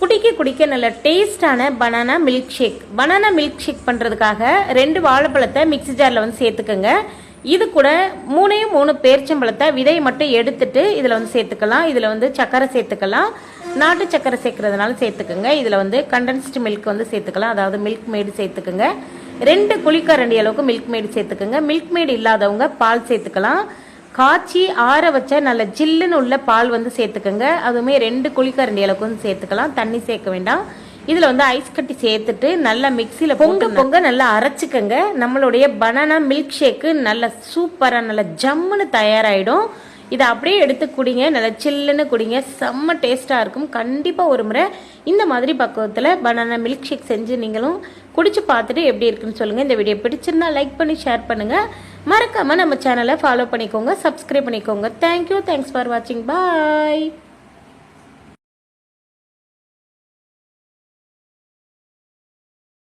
குடிக்க குடிக்க நல்ல டேஸ்டான banana milk shake banana milk shake பண்ணுறதுக்காக ரெண்டு வாழைப்பழத்தை மிக்ஸி ஜாரில் வந்து சேர்த்துக்கோங்க. இது கூட மூணே மூணு பேர்ச்சம்பழத்தை விதையை மட்டும் எடுத்துட்டு இதில் வந்து சேர்த்துக்கலாம். இதில் வந்து சக்கரை சேர்த்துக்கலாம். நாட்டு சக்கரை சேர்க்கறதுனால சேர்த்துக்கோங்க. இதில் வந்து கண்டென்ஸ்டு மில்க் வந்து சேர்த்துக்கலாம். அதாவது மில்க் மேடு சேர்த்துக்கோங்க. ரெண்டு குளிக்கரண்டி அளவுக்கு மில்க் மேடு சேர்த்துக்கோங்க. மில்க் மேடு இல்லாதவங்க பால் சேர்த்துக்கலாம். காய்ச்சி ஆற வச்ச நல்ல ஜில்லுன்னு உள்ள பால் வந்து சேர்த்துக்கோங்க. அதுவுமே ரெண்டு குழிக்கரண்டி அளவுக்கு வந்து சேர்த்துக்கலாம். தண்ணி சேர்க்க வேண்டாம். இதில் வந்து ஐஸ் கட்டி சேர்த்துட்டு நல்லா மிக்சியில் பொங்க பொங்க நல்லா அரைச்சிக்கங்க. நம்மளுடைய பனானா மில்க் ஷேக்கு நல்ல சூப்பராக நல்ல ஜம்முன்னு தயாராகிடும் இதை அப்படியே எடுத்து குடிங்க. நல்லா சில்லுன்னு குடிங்க. செம்ம டேஸ்ட்டாக இருக்கும். கண்டிப்பாக ஒரு முறை இந்த மாதிரி பக்குவத்தில் பனானா மில்க் ஷேக் செஞ்சு நீங்களும் குடிச்சு பார்த்துட்டு எப்படி இருக்குன்னு சொல்லுங்கள் இந்த வீடியோ பிடிச்சிருந்தா லைக் பண்ணி ஷேர் பண்ணுங்கள் மறக்காமல் நம்ம சேனலை ஃபாலோ பண்ணிக்கோங்க சப்ஸ்கிரைப் பண்ணிக்கோங்க. தேங்க்யூ தேங்க்ஸ் ஃபார் வாட்சிங் பாய்